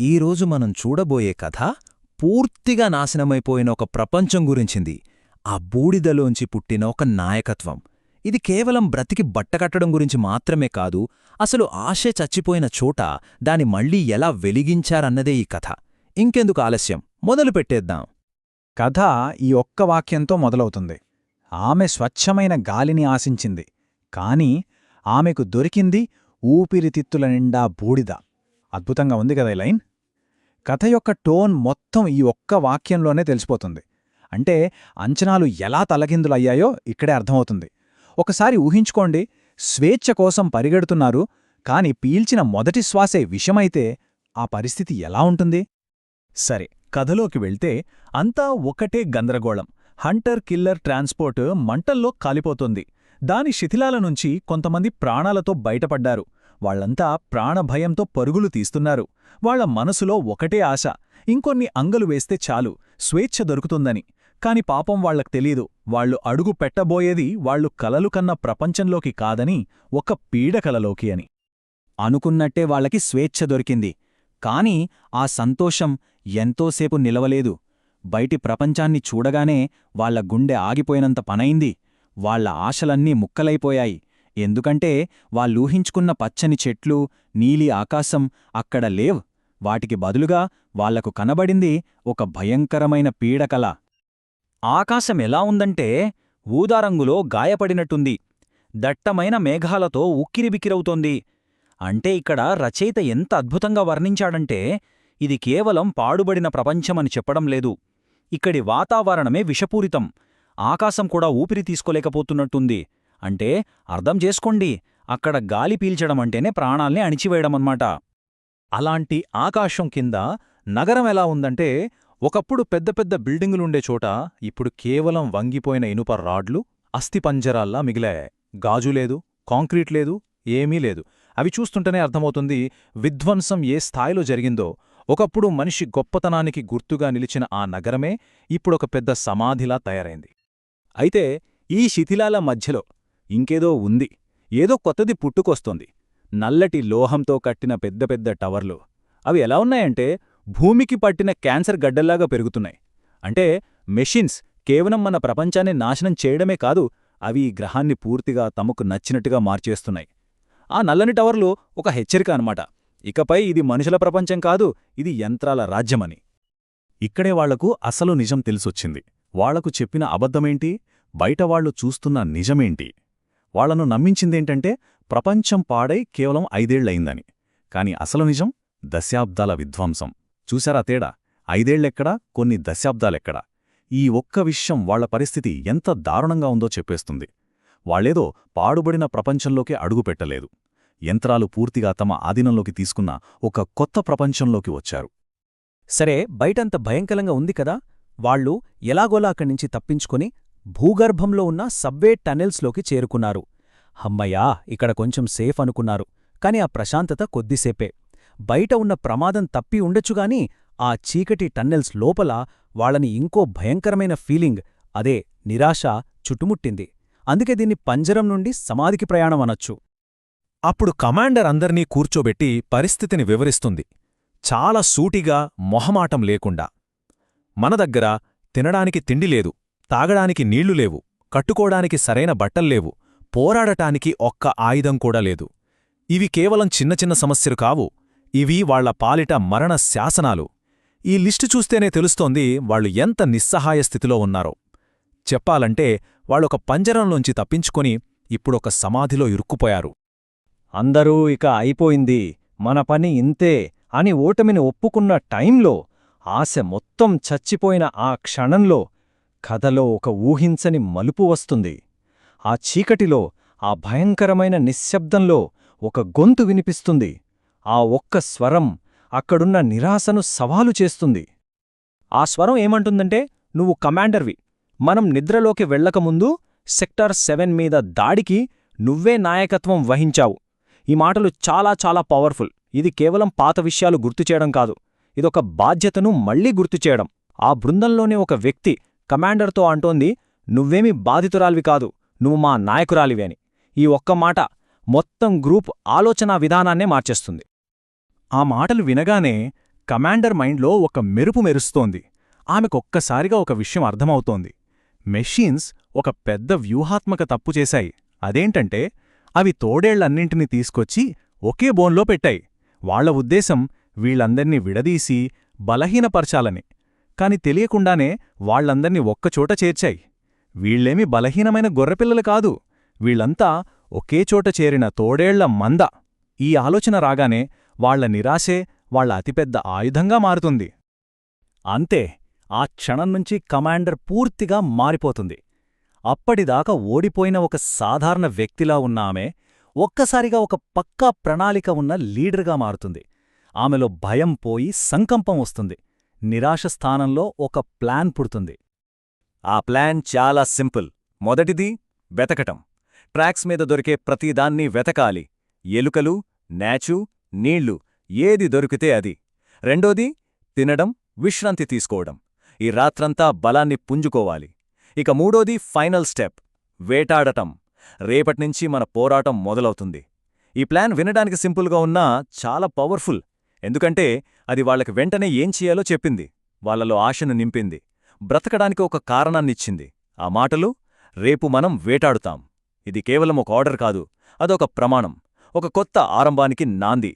ఈరోజు మనం చూడబోయే కథ పూర్తిగా నాశనమైపోయిన ఒక ప్రపంచం గురించింది. ఆ బూడిదలోంచి పుట్టిన ఒక నాయకత్వం. ఇది కేవలం బ్రతికి బట్టకట్టడం గురించి మాత్రమే కాదు అసలు ఆశే చచ్చిపోయిన చోట దాని మళ్ళీ ఎలా వెలిగించారన్నదే ఈ కథ. ఇంకెందుకు ఆలస్యం? మొదలు పెట్టేద్దాం. కథ ఈ ఒక్క వాక్యంతో మొదలవుతుంది. ఆమె స్వచ్ఛమైన గాలిని ఆశించింది. కాని ఆమెకు దొరికింది ఊపిరితిత్తుల నిండా బూడిద. అద్భుతంగా ఉంది కదా ఈ లైన్? కథ యొక్క టోన్ మొత్తం ఈ ఒక్క వాక్యంలోనే తెలిసిపోతుంది. అంటే అంచనాలు ఎలా తలకిందులయ్యాయో ఇక్కడే అర్థమవుతుంది. ఒకసారి ఊహించుకోండి స్వేచ్ఛ కోసం పరిగెడుతున్నారు కాని పీల్చిన మొదటి శ్వాసే విషమైతే ఆ పరిస్థితి ఎలా ఉంటుంది? సరే కథలోకి వెళ్తే అంతా ఒకటే గందరగోళం. హంటర్ కిల్లర్ ట్రాన్స్పోర్ట్ మంటల్లో కాలిపోతుంది. దాని శిథిలాల నుంచి కొంతమంది ప్రాణాలతో బయటపడ్డారు. వాళ్ళంతా ప్రాణభయంతో పరుగులు తీస్తున్నారు. వాళ్ళ మనసులో ఒకటే ఆశ ఇంకొన్ని అంగలు వేస్తే చాలు స్వేచ్ఛ దొరుకుతుందని. కాని పాపం వాళ్ళకు తెలీదు వాళ్ళు అడుగు పెట్టబోయేది వాళ్ళు కలలు కన్న ప్రపంచంలోకి కాదని ఒక పీడకలలోకి అని. అనుకున్నట్టే వాళ్ళకి స్వేచ్ఛ దొరికింది. కాని ఆ సంతోషం ఎంతోసేపు నిలవలేదు. బయటి ప్రపంచాన్ని చూడగానే వాళ్ళ గుండె ఆగిపోయినంత పనైంది. వాళ్ళ ఆశలన్నీ ముక్కలైపోయాయి. ఎందుకంటే వాళ్ళూహించుకున్న పచ్చని చెట్లు నీలి ఆకాశం అక్కడ లేవ్. వాటికి బదులుగా వాళ్ళకు కనబడింది ఒక భయంకరమైన పీడకల. ఆకాశం ఎలా ఉందంటే ఊదారంగులో గాయపడినట్టుంది. దట్టమైన మేఘాలతో ఉక్కిరిబిక్కిరవుతోంది. అంటే ఇక్కడ రచయిత ఎంత అద్భుతంగా వర్ణించాడంటే ఇది కేవలం పాడుబడిన ప్రపంచమని చెప్పడం లేదు. ఇక్కడి వాతావరణమే విషపూరితం. ఆకాశం కూడా ఊపిరి తీసుకోలేకపోతున్నట్టుంది. అంటే అర్థం చేసుకోండి అక్కడ గాలి పీల్చడమంటేనే ప్రాణాల్ని అణిచివేయడమన్నమాట అలాంటి ఆకాశం కింద నగరం ఎలా ఉందంటే ఒకప్పుడు పెద్ద పెద్ద బిల్డింగులుండే చోట ఇప్పుడు కేవలం వంగిపోయిన ఇనుప రాడ్లు అస్థిపంజరాల్లా మిగిలాయి. గాజు లేదు కాంక్రీట్ లేదు ఏమీ లేదు. అవి చూస్తుంటేనే అర్థమవుతుంది విధ్వంసం ఏ స్థాయిలో జరిగిందో. ఒకప్పుడు మనిషి గొప్పతనానికి గుర్తుగా నిలిచిన ఆ నగరమే ఇప్పుడొక పెద్ద సమాధిలా తయారైంది. అయితే ఈ శిథిలాల మధ్యలో ఇంకేదో ఉంది. ఏదో కొత్తది పుట్టుకొస్తోంది. నల్లటి లోహంతో కట్టిన పెద్ద పెద్ద టవర్లు. అవి ఎలా ఉన్నాయంటే భూమికి పట్టిన క్యాన్సర్ గడ్డల్లాగా పెరుగుతున్నాయి. అంటే మెషిన్స్ కేవలం మన ప్రపంచాన్ని నాశనం చేయడమే కాదు అవి ఈ గ్రహాన్ని పూర్తిగా తమకు నచ్చినట్టుగా మార్చేస్తున్నాయి. ఆ నల్లని టవర్లు ఒక హెచ్చరిక అనమాట ఇకపై ఇది మనుషుల ప్రపంచం కాదు ఇది యంత్రాల రాజ్యమని. ఇక్కడే వాళ్ళకు అసలు నిజం తెలిసొచ్చింది. వాళ్ళకు చెప్పిన అబద్ధమేంటి? బయటవాళ్ళు చూస్తున్న నిజమేంటి? వాళ్ళను నమ్మించిందేంటంటే ప్రపంచం పాడై కేవలం ఐదేళ్ళయిందని. కాని అసలు నిజం? దశాబ్దాల విధ్వంసం. చూశారా తేడా? ఐదేళ్ళెక్కడా కొన్ని దశాబ్దాలెక్కడా? ఈ ఒక్క విషయం వాళ్ళ పరిస్థితి ఎంత దారుణంగా ఉందో చెప్పేస్తుంది. వాళ్ళేదో పాడుబడిన ప్రపంచంలోకి అడుగుపెట్టలేదు యంత్రాలు పూర్తిగా తమ ఆధీనంలోకి తీసుకున్న ఒక కొత్త ప్రపంచంలోకి వచ్చారు. సరే బయటంత భయంకరంగా ఉంది కదా? వాళ్ళు ఎలాగోలా అక్కడ్నించి తప్పించుకొని భూగర్భంలో ఉన్న సబ్వే టనెల్స్లోకి చేరుకున్నారు. హమ్మయ్యా ఇక్కడ కొంచెం సేఫ్ అనుకున్నారు కాని ఆ ప్రశాంతత కొద్దిసేపే. బయట ఉన్న ప్రమాదం తప్పి ఉండొచ్చుగాని ఆ చీకటి టన్నెల్స్ లోపల వాళ్ళని ఇంకో భయంకరమైన ఫీలింగ్ అదే నిరాశ చుట్టుముట్టింది. అందుకే దీన్ని పంజరం నుండి సమాధికి ప్రయాణం అనొచ్చు. అప్పుడు కమాండర్ అందర్నీ కూర్చోబెట్టి పరిస్థితిని వివరిస్తుంది. చాలా సూటిగా మొహమాటం లేకుండా. మన దగ్గర తినడానికి తిండి లేదు. తాగడానికి నీళ్ళు లేవు కట్టుకోడానికి సరైన బట్టల్లేవు పోరాడటానికి ఒక్క ఆయుధం కూడా లేదు. ఇవి కేవలం చిన్న చిన్న సమస్యలు కావు ఇవి వాళ్ళ పాలిట మరణ శాసనాలు. ఈ లిస్టు చూస్తేనే తెలుస్తోంది వాళ్ళు ఎంత నిస్సహాయ స్థితిలో ఉన్నారో. చెప్పాలంటే వాళ్ళొక పంజరంలోంచి తప్పించుకొని ఇప్పుడొక సమాధిలో ఇరుక్కుపోయారు. అందరూ ఇక అయిపోయింది మన పని ఇంతే అని ఓటమిని ఒప్పుకున్న టైంలో ఆశ మొత్తం చచ్చిపోయిన ఆ క్షణంలో కథలో ఒక ఊహించని మలుపు వస్తుంది. ఆ చీకటిలో ఆ భయంకరమైన నిశ్శబ్దంలో ఒక గొంతు వినిపిస్తుంది. ఆ ఒక్క స్వరం అక్కడున్న నిరాశను సవాలు చేస్తుంది. ఆ స్వరం ఏమంటుందంటే నువ్వు కమాండర్వి. మనం నిద్రలోకి వెళ్ళకముందు సెక్టార్ సెవెన్ మీద దాడికి నువ్వే నాయకత్వం వహించావు. ఈ మాటలు చాలా చాలా పవర్ఫుల్. ఇది కేవలం పాత విషయాలు గుర్తుచేయడం కాదు. ఇదొక బాధ్యతను మళ్ళీ గుర్తుచేయడం ఆ బృందంలోనే ఒక వ్యక్తి కమాండర్తో అంటోంది నువ్వేమీ బాధితురాలివి కాదు నువ్వు మా నాయకురాలివి అని. ఈ ఒక్క మాట మొత్తం గ్రూప్ ఆలోచనా విధానాన్నే మార్చేస్తుంది. ఆ మాటలు వినగానే కమాండర్ మైండ్లో ఒక మెరుపు మెరుస్తోంది. ఆమెకొక్కసారిగా ఒక విషయం అర్థమవుతోంది. మెషీన్స్ ఒక పెద్ద వ్యూహాత్మక తప్పు చేశాయి. అదేంటంటే అవి తోడేళ్ళన్నింటినీ తీసుకొచ్చి ఒకే బోన్లో పెట్టాయి. వాళ్ళ ఉద్దేశం వీళ్ళందర్నీ విడదీసి బలహీనపరచాలని. కాని తెలియకుండానే వాళ్ళందర్నీ ఒక్కచోట చేర్చాయి. వీళ్ళేమి బలహీనమైన గొర్రెపిల్లలు కాదు. వీళ్ళంతా ఒకేచోట చేరిన తోడేళ్ళ మంద. ఈ ఆలోచన రాగానే వాళ్ళ నిరాశే వాళ్ళ అతిపెద్ద ఆయుధంగా మారుతుంది. అంతే ఆ క్షణం నుంచి కమాండర్ పూర్తిగా మారిపోతుంది. అప్పటిదాకా ఓడిపోయిన ఒక సాధారణ వ్యక్తిలా ఉన్న ఆమె ఒక్కసారిగా ఒక పక్కా ప్రణాళిక ఉన్న లీడర్గా మారుతుంది. ఆమెలో భయం పోయి సంకంపం వస్తుంది. నిరాశ స్థానంలో ఒక ప్లాన్ పుడుతుంది. ఆ ప్లాన్ చాలా సింపుల్. మొదటిది వెతకటం. ట్రాక్స్ మీద దొరికే ప్రతిదాన్ని వెతకాలి. ఎలుకలు నేచు నీళ్ళు ఏది దొరికితే అది. రెండోది తినడం విశ్రాంతి తీసుకోవడం. ఈ రాత్రంతా బలాన్ని పుంజుకోవాలి. ఇక మూడోది ఫైనల్ స్టెప్ వేటాడటం. రేపట్నుంచి మన పోరాటం మొదలవుతుంది. ఈ ప్లాన్ వినడానికి సింపుల్గా ఉన్నా చాలా పవర్ఫుల్. ఎందుకంటే అది వాళ్ళకు వెంటనే ఏం చేయాలో చెప్పింది. వాళ్ళలో ఆశను నింపింది. బ్రతకడానికి ఒక కారణాన్నిచ్చింది. ఆ మాటలు రేపు మనం వేటాడుతాం. ఇది కేవలం ఒక ఆర్డర్ కాదు. అదొక ప్రమాణం. ఒక కొత్త ఆరంభానికి నాంది.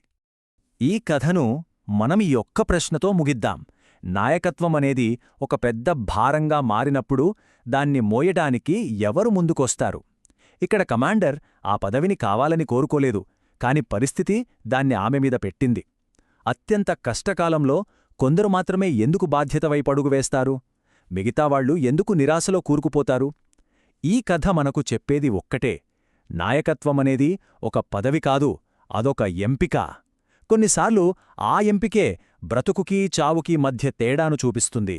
ఈ కథను మనం ఈ ఒక్క ప్రశ్నతో ముగిద్దాం. నాయకత్వం అనేది ఒక పెద్ద భారంగా మారినప్పుడు దాన్ని మోయడానికి ఎవరు ముందుకొస్తారు? ఇక్కడ కమాండర్ ఆ పదవిని కావాలని కోరుకోలేదు కాని పరిస్థితి దాన్ని ఆమె మీద పెట్టింది. అత్యంత కష్టకాలంలో కొందరు మాత్రమే ఎందుకు బాధ్యత వైపడుగు వేస్తారు? మిగతావాళ్ళు ఎందుకు నిరాశలో కూరుకుపోతారు? ఈ కథ మనకు చెప్పేది ఒక్కటే. నాయకత్వమనేది ఒక పదవి కాదు అదొక ఎంపిక. కొన్నిసార్లు ఆ ఎంపికే బ్రతుకుకీ చావుకీ మధ్య తేడాను చూపిస్తుంది.